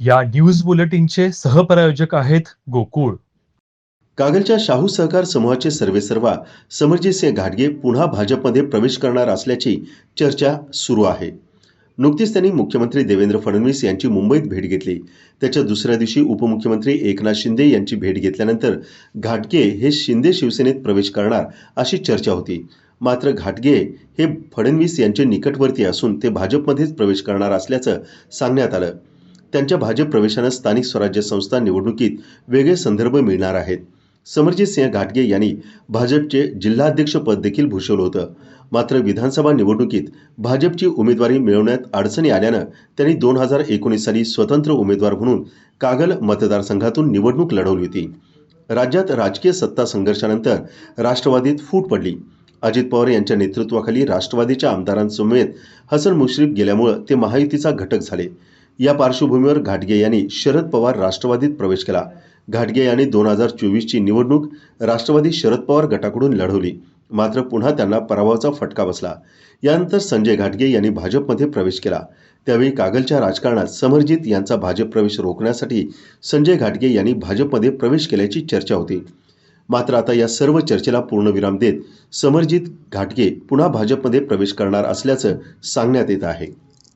या न्यूज बुलेटिनचे सहप्रायोजक आहेत गोकुळ. कागलच्या शाहू सहकार समूहाचे सर्वेसर्वा समरजितसिंह घाटगे पुन्हा भाजपमध्ये प्रवेश करणार असल्याची चर्चा सुरू आहे. नुकतीच त्यांनी मुख्यमंत्री देवेंद्र फडणवीस यांची मुंबईत भेट घेतली. त्याच्या दुसऱ्या दिवशी उपमुख्यमंत्री एकनाथ शिंदे यांची भेट घेतल्यानंतर घाटगे हे शिंदे शिवसेनेत प्रवेश करणार अशी चर्चा होती. मात्र घाटगे हे फडणवीस यांचे निकटवर्ती असून ते भाजपमध्येच प्रवेश करणार असल्याचं सांगण्यात आलं. त्यांच्या भाजप प्रवेशानं स्थानिक स्वराज्य संस्था निवडणुकीत वेगळे संदर्भ मिळणार आहेत. समरजित सिंह घाटगे यांनी भाजपचे जिल्हाध्यक्षपद देखील भूषवलं होतं. मात्र विधानसभा निवडणुकीत भाजपची उमेदवारी मिळवण्यात अडचणी आल्यानं त्यांनी दोन हजार एकोणीस साली स्वतंत्र उमेदवार म्हणून कागल मतदारसंघातून निवडणूक लढवली होती. राज्यात राजकीय सत्ता संघर्षानंतर राष्ट्रवादीत फूट पडली. अजित पवार यांच्या नेतृत्वाखाली राष्ट्रवादीच्या आमदारांसमवेत हसन मुश्रीफ गेल्यामुळं ते महायुतीचा घटक झाले. या पार्श्वभूमीवर घाटगे यांनी शरद पवार राष्ट्रवादीत प्रवेश केला. घाटगे यांनी दोन हजार चोवीसची निवडणूक राष्ट्रवादी शरद पवार गटाकडून लढवली. मात्र पुन्हा त्यांना पराभवाचा फटका बसला. यानंतर संजय घाटगे यांनी भाजपमध्ये प्रवेश केला. त्यावेळी कागलच्या राजकारणात समरजित यांचा भाजप प्रवेश रोखण्यासाठी संजय घाटगे यांनी भाजपमध्ये प्रवेश केल्याची चर्चा होती. मात्र आता या सर्व चर्चेला पूर्णविराम देत समरजित घाटगे पुन्हा भाजपमध्ये प्रवेश करणार असल्याचं सांगण्यात येत आहे.